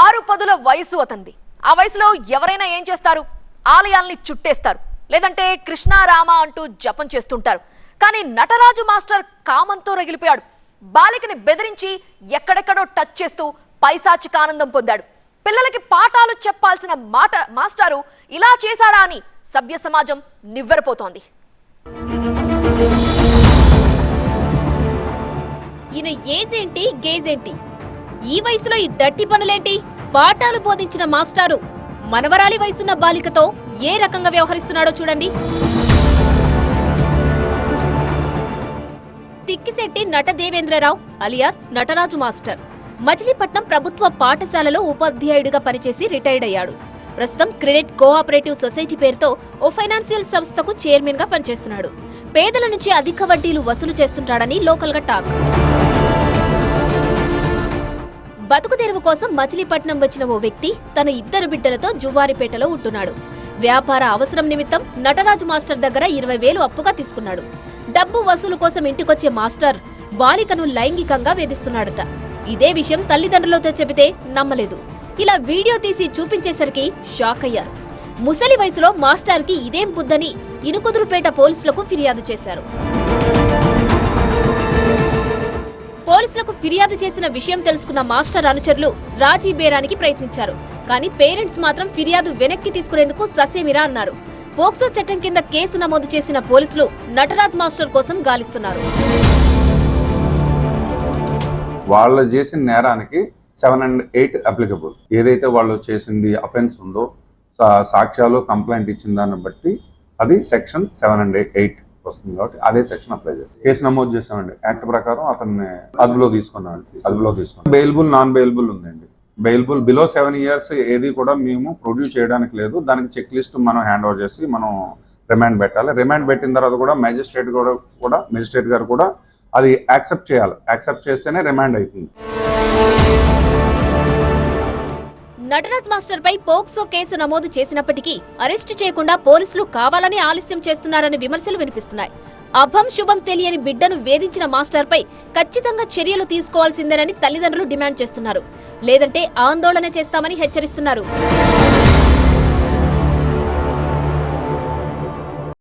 ఆరు పదుల వయసు అతంది ఆ వయసులో ఎవరైనా ఏం చేస్తారు? ఆలయాల్ని చుట్టేస్తారు. లేదంటే కృష్ణారామ అంటూ జపం చేస్తుంటారు. కానీ నటరాజు మాస్టర్ కామంతో రగిలిపోయాడు. బాలికని బెదిరించి ఎక్కడెక్కడో టచ్ చేస్తూ పైశాచిక ఆనందం పొందాడు. పిల్లలకి పాఠాలు చెప్పాల్సిన మాట మాస్టారు ఇలా చేశాడా అని సభ్య సమాజం నివ్వెరపోతోంది. ఈయన ఏజ్ ఏంటి? గేజ్ ఏంటి? ఈ వయసులో ఈ దట్టి పనులేంటి? పాఠాలు బోధించిన మాస్టారు. మనవరాలి వయసున్న బాలికతో ఏ రకంగా వ్యవహరిస్తున్నాడో చూడండి. Tikkisetti Nata Devendrarao alias Nataraju master. Machilipatnam ప్రభుత్వ పాఠశాలలో ఉపాధ్యాయుడిగా పనిచేసి రిటైర్డ్ అయ్యాడు. ప్రస్తుతం క్రెడిట్ కోఆపరేటివ్ సొసైటీ పేరుతో ఓ ఫైనాన్షియల్ సంస్థకు చైర్మన్గా పనిచేస్తున్నాడు. పేదల నుంచి అధిక వడ్డీలు వసూలు చేస్తుంటాడని లోకల్గా టాక్. బతుకు తెరువు కోసం మచిలీపట్నం వచ్చిన ఓ వ్యక్తి తన ఇద్దరు బిడ్డలతో జువారిపేటలో ఉంటున్నాడు. వ్యాపార అవసరం నిమిత్తం నటరాజు మాస్టర్ దగ్గర ఇరవై వేలు అప్పుగా తీసుకున్నాడు. డబ్బు వసూలు కోసం ఇంటికొచ్చే మాస్టర్ బాలికను లైంగికంగా వేధిస్తున్నాడట. ఇదే విషయం తల్లిదండ్రులతో చెబితే నమ్మలేదు. ఇలా వీడియో తీసి చూపించేసరికి షాక్ అయ్యారు. ముసలి వయసులో మాస్టర్కి ఇదేం బుద్ధని ఇనుకుదురుపేట పోలీసులకు ఫిర్యాదు చేశారు. పోలీసులకు ఫిర్యాదు చేసిన విషయం తెలుసుకున్న మాస్టర్ అనుచరులు రాజీ బేరానికి ప్రయత్నించారు. కానీ పేరెంట్స్ మాత్రం ఫిర్యాదు వెనక్కి తీసుకునేందుకు ససేమిరా అన్నారు. పోక్సో చట్టం కింద కేసు నమోదు చేసిన పోలీసులు నటరాజ్ మాస్టర్ కోసం గాలిస్తున్నారు. వాళ్ళు చేసిన నేరానికి సెవెన్ అండ్ ఎయిట్ అప్లికబుల్ ఏదైతే వాళ్ళు చేసింది అఫెన్స్ ఉందో సాక్ష్యాలు కంప్లైంట్ ఇచ్చిన దాన్ని బట్టి అది సెక్షన్ సెవెన్ అండ్ ఎయిట్ వస్తుంది కాబట్టి అదే సెక్షన్ అప్లై చేస్తాం. కేసు నమోదు చేసామండి యాక్ట్ ప్రకారం అతన్ని అదుపులో తీసుకున్నాం అదుపులో తీసుకున్నాం. బెయిల్బుల్ నాన్ బెయిల్బుల్ ఉందండి. బెయిల్బుల్ బిలో సెవెన్ ఇయర్స్ ఏది కూడా మేము ప్రొడ్యూస్ చేయడానికి లేదు. దానికి చెక్ లిస్ట్ మనం హ్యాండ్ ఓవర్ చేసి మనం రిమాండ్ పెట్టాలి. రిమాండ్ పెట్టిన తర్వాత కూడా మేజిస్ట్రేట్ కూడా కూడా మేజిస్ట్రేట్ గారు కూడా అది యాక్సెప్ట్ చేయాలి. యాక్సెప్ట్ చేస్తేనే రిమాండ్ అవుతుంది నటరాజ్ మాస్టర్ పై పోక్సో కేసు నమోదు చేసినప్పటికీ అరెస్టు చేయకుండా పోలీసులు కావాలని ఆలస్యం చేస్తున్నారనే విమర్శలు వినిపిస్తున్నాయి. అభం శుభం తెలియని బిడ్డను వేధించిన మాస్టర్ పై ఖచ్చితంగా చర్యలు తీసుకోవాల్సిందేనని తల్లిదండ్రులు డిమాండ్ చేస్తున్నారు. లేదంటే ఆందోళన చేస్తామని హెచ్చరిస్తున్నారు.